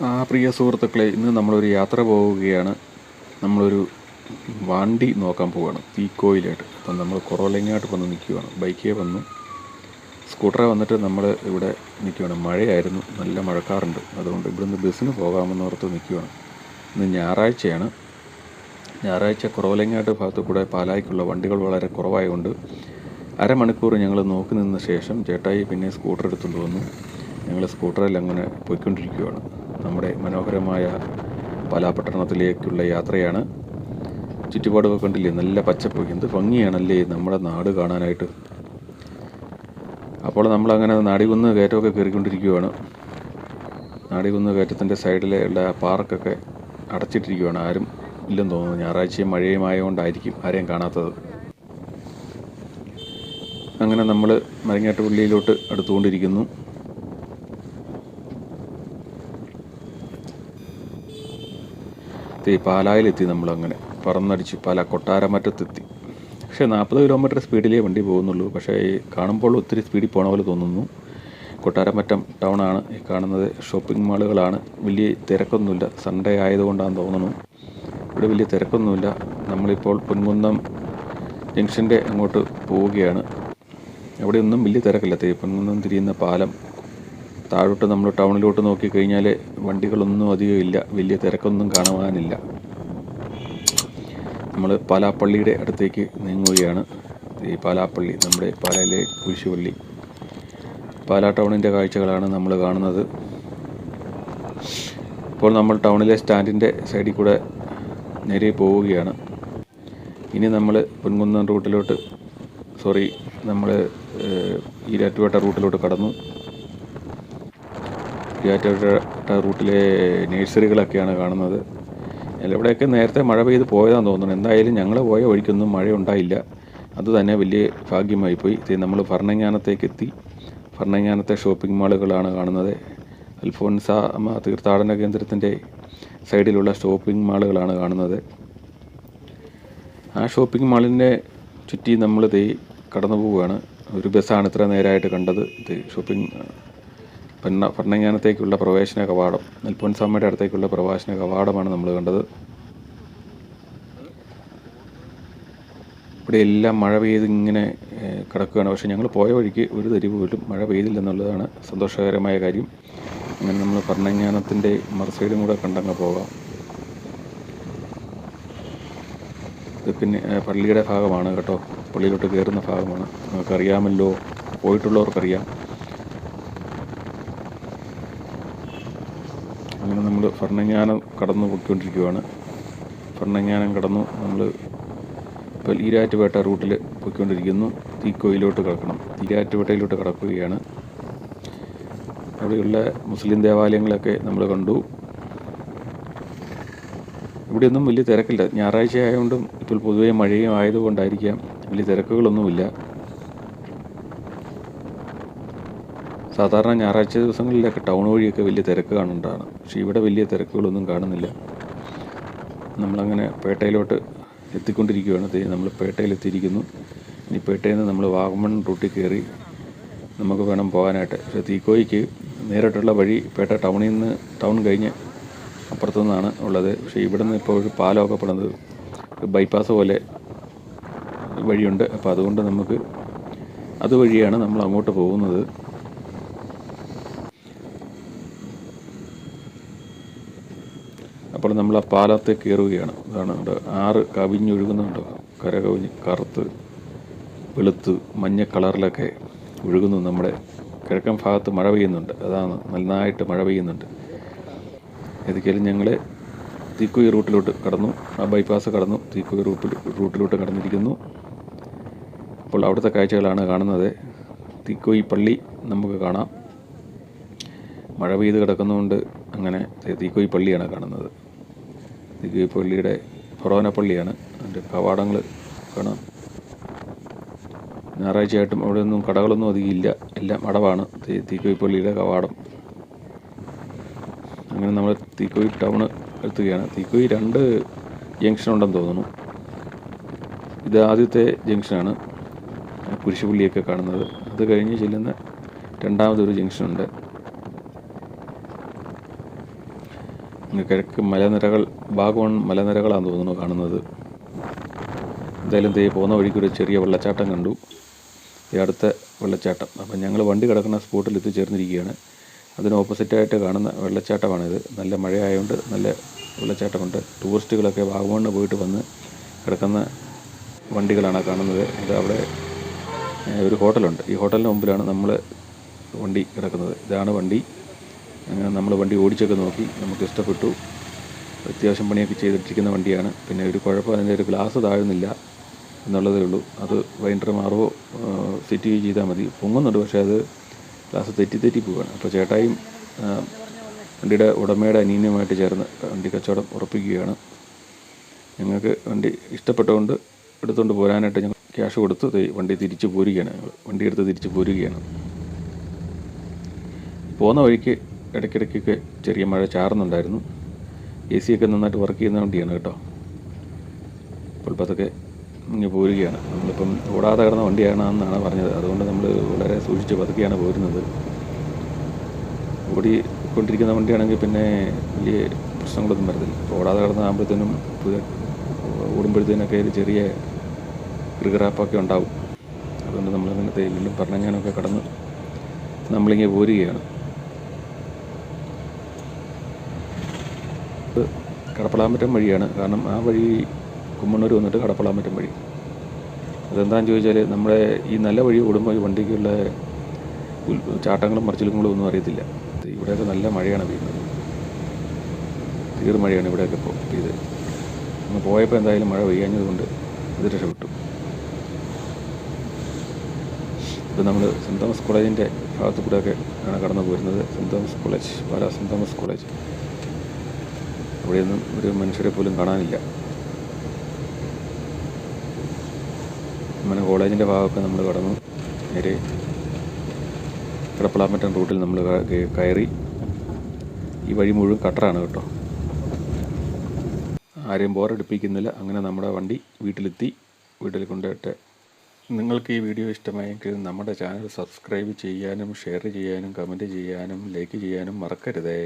ആ പ്രിയ സുഹൃത്തുക്കളെ ഇന്ന് നമ്മളൊരു യാത്ര പോവുകയാണ്. നമ്മളൊരു വണ്ടി നോക്കാൻ പോവുകയാണ്. തീക്കോയിലായിട്ട് അപ്പം നമ്മൾ കുറവലങ്ങാട്ട് വന്ന് നിൽക്കുകയാണ്. ബൈക്കേ വന്നു. സ്കൂട്ടറെ വന്നിട്ട് നമ്മൾ ഇവിടെ നിൽക്കുകയാണ്. മഴയായിരുന്നു. നല്ല മഴക്കാറുണ്ട്. അതുകൊണ്ട് ഇവിടുന്ന് ബസ്സിന് പോകാമെന്നോർത്ത് നിൽക്കുകയാണ്. ഇന്ന് ഞായറാഴ്ചയാണ്. ഞായറാഴ്ച കുറവലങ്ങാട്ട് ഭാഗത്ത് കൂടെ പാലായ്ക്കുള്ള വണ്ടികൾ വളരെ കുറവായതുകൊണ്ട് അരമണിക്കൂർ ഞങ്ങൾ നോക്കി നിന്ന ശേഷം ചേട്ടായി പിന്നെ സ്കൂട്ടർ എടുത്തുകൊണ്ട് വന്നു. ഞങ്ങൾ സ്കൂട്ടറിൽ അങ്ങനെ പോയിക്കൊണ്ടിരിക്കുകയാണ്. നമ്മുടെ മനോഹരമായ പാലാപട്ടണത്തിലേക്കുള്ള യാത്രയാണ്. ചുറ്റുപാടുകൾ കണ്ടില്ലേ? നല്ല പച്ചപ്പ്. എന്ത് ഭംഗിയാണല്ലേ നമ്മുടെ നാട് കാണാനായിട്ട്. അപ്പോൾ നമ്മളങ്ങനെ നാടികുന്ന് കയറ്റമൊക്കെ കയറിക്കൊണ്ടിരിക്കുകയാണ് നാടികുന്ന് കയറ്റത്തിന്റെ സൈഡിലെ ഉള്ള പാർക്കൊക്കെ അടച്ചിട്ടിരിക്കുകയാണ് ആരും ഇല്ലെന്ന് തോന്നുന്നു. ഞായറാഴ്ചയും മഴയും ആയതുകൊണ്ടായിരിക്കും ആരെയും കാണാത്തത്. അങ്ങനെ നമ്മൾ മരങ്ങാട്ടുപള്ളിയിലോട്ട് അടുത്തുകൊണ്ടിരിക്കുന്നു. ഈ പാലായിലെത്തി നമ്മളങ്ങനെ. പറന്നടിച്ച് പാല കൊട്ടാരമറ്റത്തെത്തി. പക്ഷേ നാൽപ്പത് കിലോമീറ്റർ സ്പീഡിലേ വണ്ടി പോകുന്നുള്ളൂ. പക്ഷേ ഈ കാണുമ്പോൾ ഒത്തിരി സ്പീഡിൽ പോണ പോലെ തോന്നുന്നു. കൊട്ടാരമറ്റം ടൗണാണ്. ഈ കാണുന്നത് ഷോപ്പിംഗ് മാളുകളാണ്. വലിയ തിരക്കൊന്നുമില്ല. സൺഡേ ആയതുകൊണ്ടാണ് തോന്നുന്നു. ഇവിടെ വലിയ തിരക്കൊന്നുമില്ല. നമ്മളിപ്പോൾ പൊൻകുന്നം ജംഗ്ഷന്റെ അങ്ങോട്ട് പോവുകയാണ്. അവിടെയൊന്നും വലിയ തിരക്കില്ല. പൊൻകുന്നം തിരിയുന്ന പാലം താഴോട്ട് നമ്മൾ ടൗണിലോട്ട് നോക്കിക്കഴിഞ്ഞാൽ വണ്ടികളൊന്നും അധികം ഇല്ല. വലിയ തിരക്കൊന്നും കാണുവാനില്ല. നമ്മൾ പാലാപ്പള്ളിയുടെ അടുത്തേക്ക് നീങ്ങുകയാണ്. ഈ പാലാപ്പള്ളി നമ്മുടെ പാലയിലെ കുരിശുപള്ളി. പാലാ ടൗണിന്റെ കാഴ്ചകളാണ് നമ്മൾ കാണുന്നത്. ഇപ്പോൾ നമ്മൾ ടൗണിലെ സ്റ്റാൻഡിന്റെ സൈഡിൽ കൂടെ നേരെ പോവുകയാണ്. ഇനി നമ്മൾ പൊൻകുന്നം റൂട്ടിലോട്ട് സോറി നമ്മൾ ഈരാറ്റുപേട്ട റൂട്ടിലോട്ട് കടന്നു. ഈരാറ്റുപേട്ട റൂട്ടിലെ നേഴ്സറികളൊക്കെയാണ് കാണുന്നത്. എവിടെയൊക്കെ നേരത്തെ മഴ പെയ്ത് പോയതാന്ന് തോന്നുന്നു. എന്തായാലും ഞങ്ങൾ പോയ വഴിക്കൊന്നും മഴ ഉണ്ടായില്ല അത് തന്നെ വലിയ ഭാഗ്യമായി പോയി നമ്മൾ ഭരണങ്ങാനത്തേക്ക് എത്തി ഭരണങ്ങാനത്തെ ഷോപ്പിംഗ് മാളുകളാണ് കാണുന്നത്. അൽഫോൻസ തീർത്ഥാടന കേന്ദ്രത്തിന്റെ സൈഡിലുള്ള ഷോപ്പിംഗ് മാളുകളാണ് കാണുന്നത്. ആ ഷോപ്പിംഗ് മാളിന്റെ ചുറ്റി നമ്മൾ ദേ കടന്നു പോവുകയാണ് ഒരു ബസ്സാണ് ഇത്ര നേരമായിട്ട് കണ്ടത്. ഇത് ഷോപ്പിംഗ് ഭരണ ഭരണജ്ഞാനത്തേക്കുള്ള പ്രവേശന കവാടം അൽഫോൻസാമ്മയുടെ അടുത്തേക്കുള്ള പ്രവേശന കവാടമാണ് നമ്മൾ കണ്ടത്. ഇവിടെ എല്ലാം മഴ പെയ്ത് ഇങ്ങനെ കിടക്കുകയാണ്. പക്ഷേ ഞങ്ങൾ പോയ വഴിക്ക് ഒരു തരി പോലും മഴ പെയ്തില്ലെന്നുള്ളതാണ് സന്തോഷകരമായ കാര്യം. അങ്ങനെ നമ്മൾ ഭരണജ്ഞാനത്തിന്റെ മറുസൈഡും കൂടെ കണ്ടങ്ങ് പോകാം. ഇത് പിന്നെ പള്ളിയുടെ ഭാഗമാണ് കേട്ടോ. പള്ളിയിലോട്ട് കയറുന്ന ഭാഗമാണ്. നിങ്ങൾക്കറിയാമല്ലോ പോയിട്ടുള്ളവർക്കറിയാം. അങ്ങനെ നമ്മൾ ഭരണങ്ങാനം കടന്നു പൊയ്ക്കൊണ്ടിരിക്കുകയാണ് ഭരണങ്ങാനം കടന്നു നമ്മൾ ഇപ്പോൾ ഈരാറ്റുപേട്ട റൂട്ടിൽ പൊയ്ക്കൊണ്ടിരിക്കുന്നു. തീക്കോയിലോട്ട് കടക്കണം. ഈരാറ്റുപേട്ടയിലോട്ട് കടക്കുകയാണ്. അവിടെയുള്ള മുസ്ലിം ദേവാലയങ്ങളൊക്കെ നമ്മൾ കണ്ടു. ഇവിടെയൊന്നും വലിയ തിരക്കില്ല. ഞായറാഴ്ച ആയതുകൊണ്ടും ഇപ്പോൾ പൊതുവേ മഴയും ആയതുകൊണ്ടായിരിക്കാം വലിയ തിരക്കുകളൊന്നുമില്ല. സാധാരണ ഞായറാഴ്ച ദിവസങ്ങളിലൊക്കെ ടൗൺ വഴിയൊക്കെ വലിയ തിരക്ക് കാണുന്നതാണ്. പക്ഷെ ഇവിടെ വലിയ തിരക്കുകളൊന്നും കാണുന്നില്ല. നമ്മളങ്ങനെ പേട്ടയിലോട്ട് എത്തിക്കൊണ്ടിരിക്കുകയാണ്. നമ്മൾ പേട്ടയിലെത്തിയിരിക്കുന്നു. ഇനി പേട്ടയിൽ നിന്ന് നമ്മൾ വാഗമൺ റൂട്ടിൽ കയറി നമുക്ക് വേണം പോകാനായിട്ട്. പക്ഷേ തീക്കോയിക്ക് നേരിട്ടുള്ള വഴി പേട്ട ടൗണിൽ നിന്ന് ടൗൺ കഴിഞ്ഞ് അപ്പുറത്തു നിന്നാണ് ഉള്ളത്. പക്ഷേ ഇവിടെ നിന്ന് ഇപ്പോൾ ഒരു പാലമൊക്കെ പെടുന്നത് ഒരു ബൈപ്പാസ് പോലെ വഴിയുണ്ട്. അപ്പോൾ അതുകൊണ്ട് നമുക്ക് അതുവഴിയാണ് നമ്മൾ അങ്ങോട്ട് പോകുന്നത്. അപ്പോൾ നമ്മൾ ആ പാലത്തെ കയറുകയാണ്. അതാണ് അവിടെ ആറ് കവിഞ്ഞൊഴുകുന്നുണ്ട്. കര കവിഞ്ഞ് കറുത്ത് വെളുത്ത് മഞ്ഞ കളറിലൊക്കെ ഒഴുകുന്നു നമ്മുടെ കിഴക്കൻ ഭാഗത്ത് മഴ പെയ്യുന്നുണ്ട്. അതാണ് നന്നായിട്ട് മഴ പെയ്യുന്നുണ്ട്. ഏതൊക്കെയാലും ഞങ്ങൾ തീക്കുയി റൂട്ടിലോട്ട് കടന്നു. ആ ബൈപ്പാസ് കടന്നു. തീക്കുയി റൂട്ടിൽ റൂട്ടിലോട്ട് കടന്നിരിക്കുന്നു. അപ്പോൾ അവിടുത്തെ കാഴ്ചകളാണ് കാണുന്നത്. തീക്കോയി പള്ളി നമുക്ക് കാണാം. മഴ പെയ്ത് കിടക്കുന്നതുകൊണ്ട് അങ്ങനെ തീക്കോയി പള്ളിയാണ് കാണുന്നത്. തീക്കോയി പള്ളിയുടെ ഫറോന പള്ളിയാണ്. അതിന്റെ കവാടങ്ങൾ കാണാം. ഞായറാഴ്ചയായിട്ടും അവിടെ ഒന്നും കടകളൊന്നും അധികം ഇല്ല എല്ലാം അടവാണ്. തീക്കോയി പള്ളിയുടെ കവാടം. അങ്ങനെ നമ്മൾ തീക്കോയി ടൗൺ എത്തുകയാണ്. തീക്കോയി രണ്ട് ജംഗ്ഷൻ ഉണ്ടെന്ന് തോന്നുന്നു. ഇത് ആദ്യത്തെ ജംഗ്ഷനാണ്. കുരിശുപള്ളിയൊക്കെ കാണുന്നത്. അത് കഴിഞ്ഞ് ചെല്ലുന്ന രണ്ടാമതൊരു ജംഗ്ഷനുണ്ട്. കിഴക്ക് മലനിരകൾ ഭാഗവൺ മലനിരകളാണെന്ന് തോന്നുന്നു കാണുന്നത്. എന്തായാലും ദേ പോകുന്ന വഴിക്ക് ഒരു ചെറിയ വെള്ളച്ചാട്ടം കണ്ടു. ഈ അടുത്ത വെള്ളച്ചാട്ടം. അപ്പം ഞങ്ങൾ വണ്ടി കിടക്കുന്ന സ്പോട്ടിൽ എത്തിച്ചേർന്നിരിക്കുകയാണ്. അതിന് ഓപ്പോസിറ്റായിട്ട് കാണുന്ന വെള്ളച്ചാട്ടമാണിത്. നല്ല മഴയായതുകൊണ്ട് നല്ല വെള്ളച്ചാട്ടമുണ്ട്. ടൂറിസ്റ്റുകളൊക്കെ വാഗമണ്ണ് പോയിട്ട് വന്ന് കിടക്കുന്ന വണ്ടികളാണ് കാണുന്നത്. ഇത് അവിടെ ഒരു ഹോട്ടലുണ്ട്. ഈ ഹോട്ടലിന് മുമ്പിലാണ് നമ്മൾ വണ്ടി കിടക്കുന്നത്. ഇതാണ് വണ്ടി. അങ്ങനെ നമ്മൾ വണ്ടി ഓടിച്ചൊക്കെ നോക്കി നമുക്ക് ഇഷ്ടപ്പെട്ടു. അത്യാവശ്യം പണിയൊക്കെ ചെയ്തിട്ടിരിക്കുന്ന വണ്ടിയാണ്. പിന്നെ ഒരു കുഴപ്പം അതിന്റെ ഒരു ഗ്ലാസ് താഴുന്നില്ല എന്നുള്ളതേ ഉള്ളൂ. അത് വൈൻഡർ മാറോ സെറ്റ് ചെയ്താൽ മതി. പൊങ്ങുന്നുണ്ട് പക്ഷേ അത് ഗ്ലാസ് തെറ്റി തെറ്റി പോവുകയാണ് അപ്പോൾ ചേട്ടായും വണ്ടിയുടെ ഉടമയുടെ അനീനയുമായിട്ട് ചേർന്ന് വണ്ടി കച്ചവടം ഉറപ്പിക്കുകയാണ്. ഞങ്ങൾക്ക് വണ്ടി ഇഷ്ടപ്പെട്ടുകൊണ്ട് എടുത്തുകൊണ്ട് പോരാനായിട്ട് ഞങ്ങൾ ക്യാഷ് കൊടുത്ത് വണ്ടി തിരിച്ചു പോരുകയാണ്. വണ്ടി എടുത്ത് തിരിച്ചു പോരുകയാണ്. പോകുന്ന വഴിക്ക് ഇടയ്ക്കിടയ്ക്കൊക്കെ ചെറിയ മഴ ചാറുന്നുണ്ടായിരുന്നു. എ സി ഒക്കെ നന്നായിട്ട് വർക്ക് ചെയ്യുന്ന വണ്ടിയാണ് കേട്ടോ. അപ്പോൾ പതൊക്കെ ഇങ്ങനെ പോരുകയാണ്. നമ്മളിപ്പം ഓടാതെ കിടന്ന വണ്ടിയാണെന്നാണ് പറഞ്ഞത്. അതുകൊണ്ട് നമ്മൾ വളരെ സൂക്ഷിച്ച് പതുക്കെയാണ് പോരുന്നത്. ഓടിക്കൊണ്ടിരിക്കുന്ന വണ്ടിയാണെങ്കിൽ പിന്നെ വലിയ പ്രശ്നങ്ങളൊന്നും വരത്തില്ല. ഇപ്പോൾ ഓടാതെ കിടന്നാകുമ്പോഴത്തേനും പുതിയ ഓടുമ്പോഴത്തേനൊക്കെ ഒരു ചെറിയ ഗൃഹറാപ്പൊക്കെ ഉണ്ടാവും. അതുകൊണ്ട് ദേ വീണ്ടും പറഞ്ഞാനൊക്കെ കടന്ന് നമ്മളിങ്ങനെ പോരുകയാണ്. കടപ്പളാമറ്റം വഴിയാണ്. കാരണം ആ വഴി കുമ്മണ്ണൂർ വന്നിട്ട് കടപ്പളാമറ്റം വഴി. അതെന്താണെന്ന് ചോദിച്ചാൽ നമ്മുടെ ഈ നല്ല വഴി ഓടുമ്പോൾ ഈ വണ്ടിക്കുള്ള ചാട്ടങ്ങളും മറിച്ചിലുകളും ഒന്നും അറിയത്തില്ല. ഇവിടെയൊക്കെ നല്ല മഴയാണ് പെയ്യുന്നത്. തീർ മഴയാണ് ഇവിടെയൊക്കെ ഇപ്പോൾ പെയ്ത്. ഒന്ന് പോയപ്പോൾ എന്തായാലും മഴ പെയ്യാഞ്ഞതുകൊണ്ട് ഇത് രക്ഷപ്പെട്ടു. ഇപ്പം നമ്മൾ സെന്റ് തോമസ് കോളേജിന്റെ ഭാഗത്തു കൂടെയൊക്കെ ആണ് കടന്നു പോരുന്നത് Saint Thomas college Pala Saint Thomas college. അവിടെയൊന്നും ഒരു മനുഷ്യരെ പോലും കാണാനില്ല. അങ്ങനെ കോളേജിന്റെ ഭാഗമൊക്കെ നമ്മൾ കടന്നു. നേരെ കിടപ്പളാമറ്റം റൂട്ടിൽ നമ്മൾ കയറി. ഈ വഴി മുഴുവൻ കട്ടറാണ് കേട്ടോ. ആരെയും ബോറടിപ്പിക്കുന്നില്ല. അങ്ങനെ നമ്മുടെ വണ്ടി വീട്ടിലെത്തി. വീട്ടിൽ കൊണ്ടുപോയിട്ട് നിങ്ങൾക്ക് ഈ വീഡിയോ ഇഷ്ടമായെങ്കിൽ നമ്മുടെ ചാനൽ സബ്സ്ക്രൈബ് ചെയ്യാനും ഷെയർ ചെയ്യാനും കമന്റ് ചെയ്യാനും ലൈക്ക് ചെയ്യാനും മറക്കരുതേ.